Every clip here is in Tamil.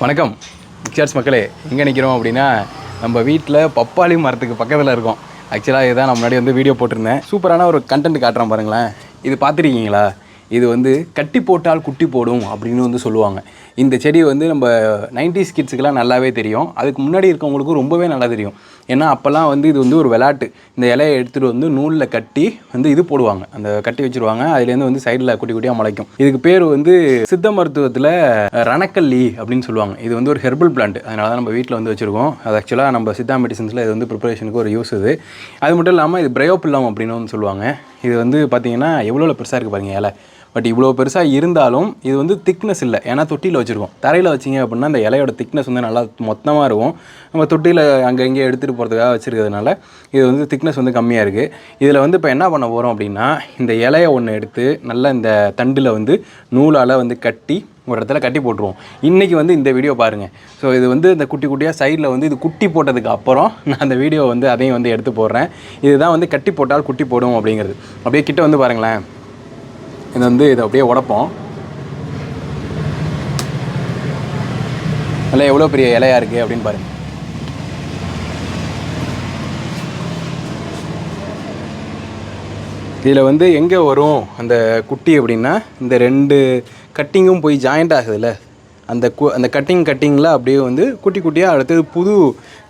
வணக்கம். பிக்சர்ஸ் மக்களே எங்கே நிற்கிறோம் அப்படின்னா நம்ம வீட்டில் பப்பாளி மரத்துக்கு பக்கத்தில் இருக்கோம். ஆக்சுவலாக இதுதான் நான் முன்னாடி வந்து வீடியோ போட்டிருந்தேன். சூப்பரான ஒரு கண்டென்ட் காட்டுறேன் பாருங்களேன். இது பார்த்துருக்கீங்களா? இது வந்து கட்டி போட்டால் குட்டி போடும் அப்படின்னு வந்து சொல்லுவாங்க. இந்த செடி வந்து நம்ம நைன்டிஸ் ஸ்கிட்ஸுக்கெலாம் நல்லாவே தெரியும். அதுக்கு முன்னாடி இருக்கவங்களுக்கும் ரொம்பவே நல்லா தெரியும். ஏன்னா அப்போல்லாம் வந்து இது வந்து ஒரு விளாட்டு இந்த இலையை எடுத்துகிட்டு வந்து நூலில் கட்டி வந்து இது போடுவாங்க. அந்த கட்டி வச்சுருவாங்க. அதுலேருந்து வந்து சைடில் குட்டி குட்டியாக முளைக்கும். இதுக்கு பேர் வந்து சித்த மருத்துவத்தில் ரணக்கல்லி அப்படின்னு சொல்லுவாங்க. இது வந்து ஒரு ஹெர்பல் பிளான்ட் அதனால தான் நம்ம வீட்டில் வந்து வச்சுருக்கோம். அது ஆக்சுவலாக நம்ம சித்தா மெடிசன்ஸில் இது வந்து ப்ரிப்பரேஷனுக்கு ஒரு யூஸ் இது. அது மட்டும் இல்லாமல் இது பிரயோப்பில்லம் அப்படின்னு வந்து சொல்லுவாங்க. இது வந்து பார்த்தீங்கன்னா எவ்வளோ பெருசாக இருக்குது பாருங்கள் இலை. பட் இவ்வளோ பெருசாக இருந்தாலும் இது வந்து திக்னஸ் இல்லை. ஏன்னா தொட்டியில் வச்சுருக்கோம். தரையில் வச்சிங்க அப்படின்னா அந்த இலையோட திக்னஸ் வந்து நல்லா மொத்தமாக இருக்கும். நம்ம தொட்டியில் அங்கே இங்கே எடுத்துகிட்டு போகிறதுக்காக வச்சுருக்கிறதுனால இது வந்து திக்னஸ் வந்து கம்மியாக இருக்குது இதில் வந்து இப்போ என்ன பண்ண போகிறோம் அப்படின்னா இந்த இலையை ஒன்று எடுத்து நல்லா இந்த தண்டில் வந்து நூலால் வந்து கட்டி ஒரு இடத்துல கட்டி போட்டுருவோம். இன்றைக்கி வந்து இந்த வீடியோ பாருங்கள் ஸோ இது வந்து இந்த குட்டி குட்டியாக சைடில் வந்து இது குட்டி போட்டதுக்கு அப்புறம் நான் அந்த வீடியோ வந்து அதையும் வந்து எடுத்து போடுறேன். இதுதான் வந்து கட்டி போட்டால் குட்டி போடும் அப்படிங்கிறது. அப்படியே கிட்ட வந்து பாருங்களேன். இது வந்து இதை அப்படியே உடைப்போம். நல்லா எவ்வளோ பெரிய இலையா இருக்குது அப்படின்னு பாருங்க. இதில் வந்து எங்கே வரும் அந்த குட்டி அப்படின்னா இந்த ரெண்டு கட்டிங்கும் போய் ஜாயிண்ட் ஆகுதுல்ல? அந்த கு அந்த கட்டிங் கட்டிங்கில் அப்படியே வந்து குட்டி குட்டியாக அடுத்தது புது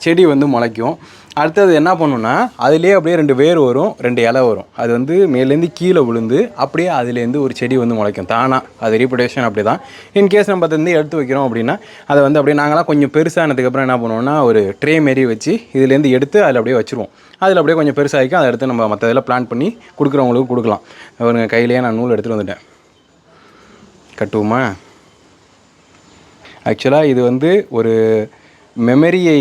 செடி வந்து முளைக்கும். அடுத்தது என்ன பண்ணுன்னா அதுலேயே அப்படியே ரெண்டு வேர் வரும் ரெண்டு இலை வரும். அது வந்து மேலேருந்து கீழே விழுந்து அப்படியே அதுலேருந்து ஒரு செடி வந்து முளைக்கும். தானாக அது ரீப்ரொடக்ஷன் அப்படி தான் இன்கேஸ் நம்ம அதை வந்து எடுத்து வைக்கிறோம் அப்படின்னா அதை வந்து அப்படியே நாங்களாம் கொஞ்சம் பெருசானதுக்கப்புறம் என்ன பண்ணுவோம்னா ஒரு ட்ரே மாரி வச்சு இதுலேருந்து எடுத்து அதில் அப்படியே வச்சுருவோம். அதில் அப்படியே கொஞ்சம் பெருசாகிக்கும் அதை எடுத்து நம்ம மற்ற இதில் பிளான் பண்ணி கொடுக்குறவங்களுக்கு கொடுக்கலாம். ஒரு கையிலேயே நான் நூல் எடுத்துகிட்டு வந்துட்டேன். கட்டுவோமா? ஆக்சுவலாக இது வந்து ஒரு மெமரியை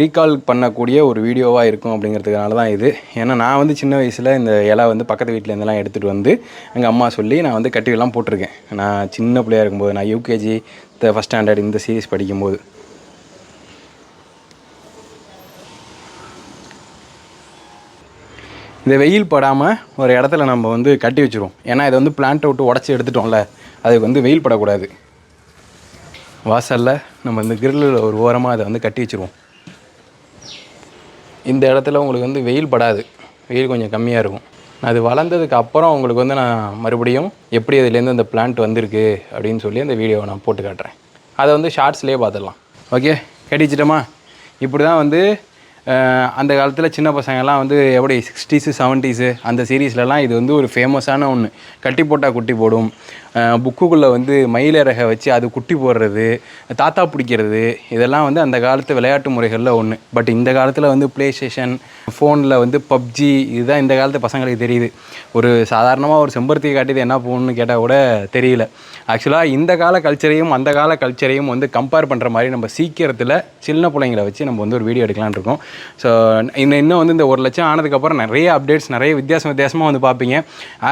ரீகால் பண்ணக்கூடிய ஒரு வீடியோவாக இருக்கும் அப்படிங்கிறதுனால தான் இது. ஏன்னா நான் வந்து சின்ன வயசில் இந்த இலை வந்து பக்கத்து வீட்டிலேருந்துலாம் எடுத்துகிட்டு வந்து எங்கள் அம்மா சொல்லி நான் வந்து கட்டிலாம் போட்டிருக்கேன். நான் சின்ன பிள்ளையா இருக்கும்போது நான் யூகேஜி ஃபஸ்ட் ஸ்டாண்டர்ட் இந்த சீரீஸ் படிக்கும்போது. இந்த வெயில் படாமல் ஒரு இடத்துல நம்ம வந்து கட்டி வச்சுருவோம். ஏன்னா இதை வந்து பிளான்ட்டை விட்டு உடச்சி எடுத்துட்டோம்ல அதுக்கு வந்து வெயில் படக்கூடாது. வாசலில் நம்ம இந்த கிரில்லில் ஒரு ஓரமாக அதை வந்து கட்டி வச்சுருவோம். இந்த இடத்துல உங்களுக்கு வந்து வெயில் படாது. வெயில் கொஞ்சம் கம்மியாக இருக்கும். அது வளர்ந்ததுக்கு அப்புறம் உங்களுக்கு வந்து நான் மறுபடியும் எப்படி அதுலேருந்து அந்த பிளான்ட் வந்திருக்கு அப்படின்னு சொல்லி அந்த வீடியோவை நான் போட்டு காட்டுறேன். அதை வந்து ஷார்ட்ஸ்லேயே பார்த்துடலாம். ஓகே கட்டிச்சிட்டோமா இப்படி தான் வந்து அந்த காலத்தில் சின்ன பசங்கள்லாம் வந்து எப்படி சிக்ஸ்டீஸு செவன்ட்டீஸு அந்த சீரீஸ்லலாம் இது வந்து ஒரு ஃபேமஸான ஒன்று கட்டி போட்டால் குட்டி போடும். புக்குக்குள்ளே வந்து மயிலிறகை வச்சு அது குட்டி போடுறது தாத்தா பிடிக்கிறது இதெல்லாம் வந்து அந்த காலத்து விளையாட்டு முறைகளில் ஒன்று பட் இந்த காலத்தில் வந்து ப்ளே ஸ்டேஷன் ஃபோனில் வந்து பப்ஜி இதுதான் இந்த காலத்து பசங்களுக்கு தெரியுது. ஒரு சாதாரணமாக ஒரு செம்பருத்தியை காட்டியது என்ன போகணும்னு கேட்டால் கூட தெரியல. ஆக்சுவலாக இந்த கால கல்ச்சரையும் அந்த கால கல்ச்சரையும் வந்து கம்பேர் பண்ணுற மாதிரி நம்ம சீக்கிரத்தில் சின்ன பிள்ளைங்களை வச்சு நம்ம வந்து ஒரு வீடியோ எடுக்கலான் இருக்கோம். ஸோ இன்னும் இன்னும் வந்து இந்த ஒரு லட்சம் ஆனதுக்கப்புறம் நிறைய அப்டேட்ஸ் நிறைய வித்தியாசம் வித்தியாசமாக வந்து பார்ப்பீங்க.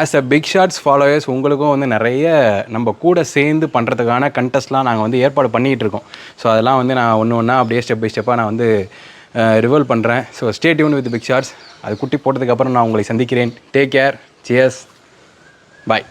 As a big shots followers உங்களுக்கும் வந்து நிறைய நம்ம கூட சேர்ந்து பண்ணுறதுக்கான கண்டெஸ்ட்லாம் நாங்கள் வந்து ஏற்பாடு பண்ணிகிட்டு இருக்கோம். ஸோ அதெல்லாம் வந்து நான் ஒன்று ஒன்றா அப்படியே ஸ்டெப் பை ஸ்டெப்பாக நான் வந்து ரிவல் பண்ணுறேன் so stay tuned with big shorts அது குட்டி போட்டதுக்கப்புறம் நான் உங்களை சந்திக்கிறேன். டேக் கேர் சியர்ஸ் பாய்